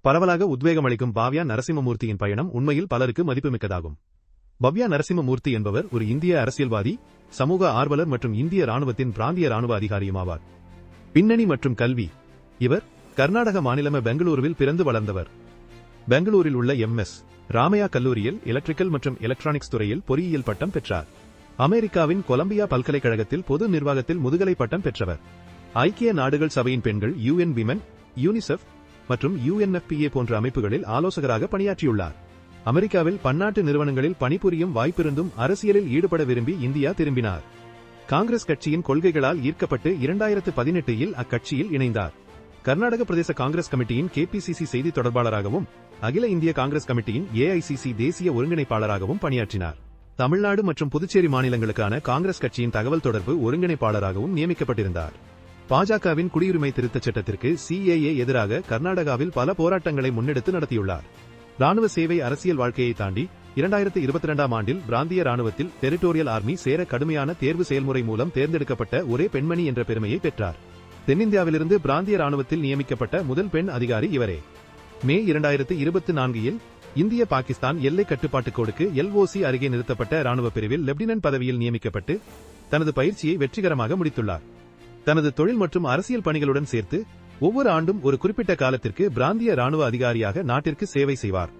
பரவலாக உத்வேகம் அளிக்கும் பாவ்யா நரசிம்மமூர்த்தியின் பயணம் உண்மையில் பலருக்கு மதிப்புமிக்கதாகும். பவ்யா நரசிம்மமூர்த்தி என்பவர் ஒரு இந்திய அரசியல்வாதி சமூக ஆர்வலர் மற்றும் இந்திய ராணுவத்தின் பிராந்திய ராணுவ அதிகாரியுமாவார் பின்னணி மற்றும் கல்வி. இவர் கர்நாடக மாநிலம பெங்களூருவில் பிறந்து வளர்ந்தவர். பெங்களூரில் உள்ள எம்எஸ் ராமையா கல்லூரியில் எலக்ட்ரிக்கல் மற்றும் எலக்ட்ரானிக்ஸ் துறையில் பொறியியல் பட்டம் பெற்றார். அமெரிக்காவின் கொலம்பியா பல்கலைக்கழகத்தில் பொது நிர்வாகத்தில் முதுகலை பட்டம் பெற்றவர். ஐக்கிய நாடுகள் சபையின் பெண்கள் யுஎன் விமன் யூனிசெஃப் மற்றும் யுஎன்எஃபிஏ போன்ற அமைப்புகளில் ஆலோசகராக பணியாற்றியுள்ளார். அமெரிக்காவில் பன்னாட்டு நிறுவனங்களில் பணிபுரியும் வாய்ப்பிருந்தும் அரசியலில் ஈடுபட விரும்பி இந்தியா திரும்பினார். காங்கிரஸ் கட்சியின் கொள்கைகளால் ஈர்க்கப்பட்டு இரண்டாயிரத்து பதினெட்டில் அக்கட்சியில் இணைந்தார். கர்நாடக பிரதேச காங்கிரஸ் கமிட்டியின் கேபிசிசி செய்தி தொடர்பாளராகவும் அகில இந்திய காங்கிரஸ் கமிட்டியின் ஏஐசிசி தேசிய ஒருங்கிணைப்பாளராகவும் பணியாற்றினார். தமிழ்நாடு மற்றும் புதுச்சேரி மாநிலங்களுக்கான காங்கிரஸ் கட்சியின் தகவல் தொடர்பு ஒருங்கிணைப்பாளராகவும் நியமிக்கப்பட்டிருந்தார். பாஜகவின் குடியுரிமை திருத்தச் சட்டத்திற்கு சிஏஏ எதிராக கர்நாடகாவில் பல போராட்டங்களை முன்னெடுத்து நடத்தியுள்ளார். ராணுவ சேவை அரசியல் வாழ்க்கையை தாண்டி இரண்டாயிரத்து இருபத்தி இரண்டாம் ஆண்டில் பிராந்திய ராணுவத்தில் டெரிட்டோரியல் ஆர்மி சேர கடுமையான தேர்வு செயல்முறை மூலம் தேர்ந்தெடுக்கப்பட்ட ஒரே பெண்மணி என்ற பெருமையை பெற்றார். தென்னிந்தியாவிலிருந்து பிராந்திய ராணுவத்தில் நியமிக்கப்பட்ட முதல் பெண் அதிகாரி இவரே. மே இரண்டாயிரத்து இருபத்தி நான்கில் இந்திய பாகிஸ்தான் எல்லை கட்டுப்பாட்டு கோடுக்கு எல்ஓசி அருகே நிறுத்தப்பட்ட ராணுவ பிரிவில் லெப்டினன்ட் பதவியில் நியமிக்கப்பட்டு தனது பயிற்சியை வெற்றிகரமாக முடித்துள்ளார். தனது தொழில் மற்றும் அரசியல் பணிகளுடன் சேர்த்து ஒவ்வொரு ஆண்டும் ஒரு குறிப்பிட்ட காலத்திற்கு பிராந்திய ராணுவ அதிகாரியாக நாட்டிற்கு சேவை செய்வார்.